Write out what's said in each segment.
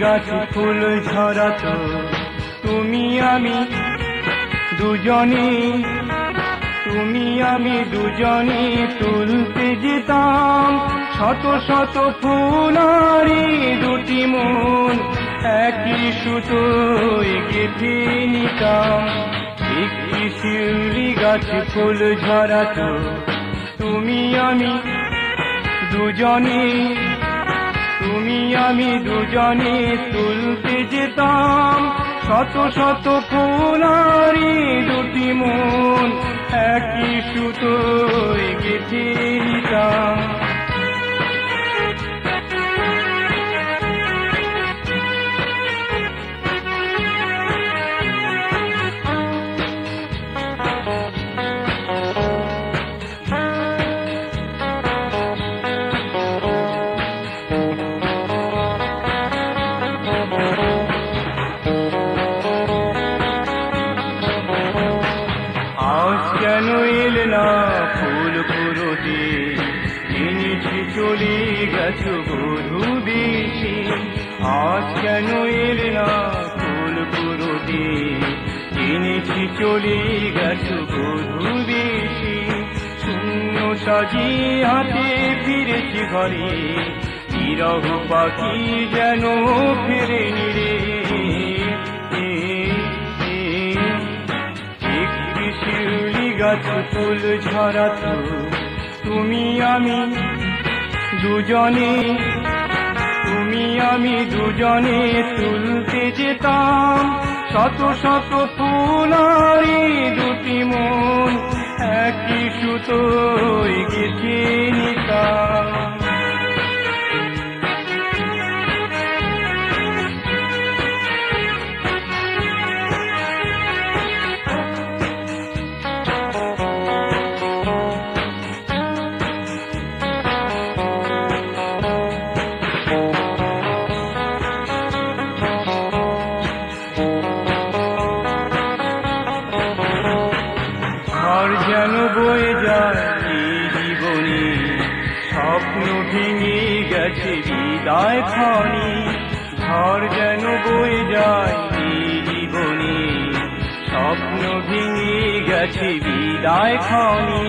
গাছ ফুল ঝরাত, তুমি আমি দুজনে, তুমি আমি দুজনে তুলতে যেতাম। শত শত ফুলারি দুটি মন, একই সুতোয় গেঁথে নিতাম। একটি শিউলি গাছ ফুল ঝরাত, তুমি আমি দুজনে। তুমি আমি দুজনে তুলতে যেতাম শত শত ফুলারি দুটি মন একই সুতো নিতাম চলে গেছো বধু বেশি আজ কেন এলে না ফুল পুরোতে জিনিসি চলে গেছো বধু বেশি শূন্য সাজিয়ে হাতে ফিরেছি ঘরে। বিরহ পাখি যেন ফিরে নিরে শিউলি গাছ ফুল ঝরাত। তুমি আমি দুজনে, তুমি আমি দুজনে তুলতে যেতাম। শত শত ফুলারি দুটি মন, একই সুতো গেছে নিতাম। বিদায় খনি ঝড় যেন বয়ে যায় জীবনে স্বপ্ন ভেঙে গেছে বিদায় খনি,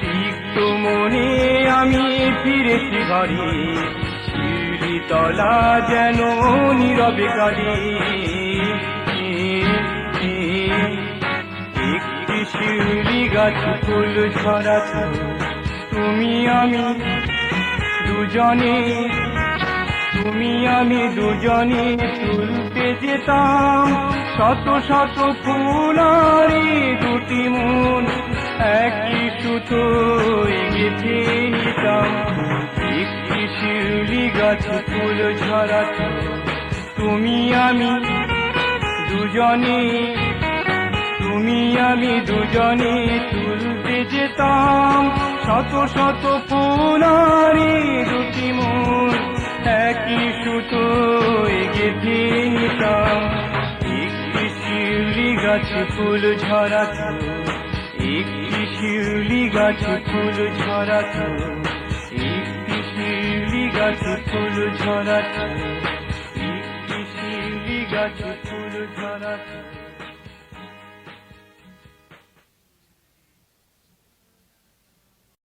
তিক্ত মনে আমি ফিরেছি ঘরে। তলা যেন নীরবে কালি একটি শিউলি গাছ ফুল ঝরাত তুমি আমি দুজনে, তুমি আমি দুজনে তুলতে যেতাম। শত শত ফুলারি দুটি মন, একই সুতোয় গেঁথে নিতাম। একটি শিউলি গাছ ফুল ঝরাত, তুমি আমি দুজনে তুমি আমি দুজনে তুলতে যেতাম শত শত ফুলারি দুটি মন একই সুতোয় গেঁথে নিতাম একটি শিউলি গাছ ফুল ঝরাত, একটি শিউলি গাছ ফুল ঝরাত, একটি শিউলি গাছ ফুল ঝরাত, একটি শিউলি গাছ ফুল ঝরাত।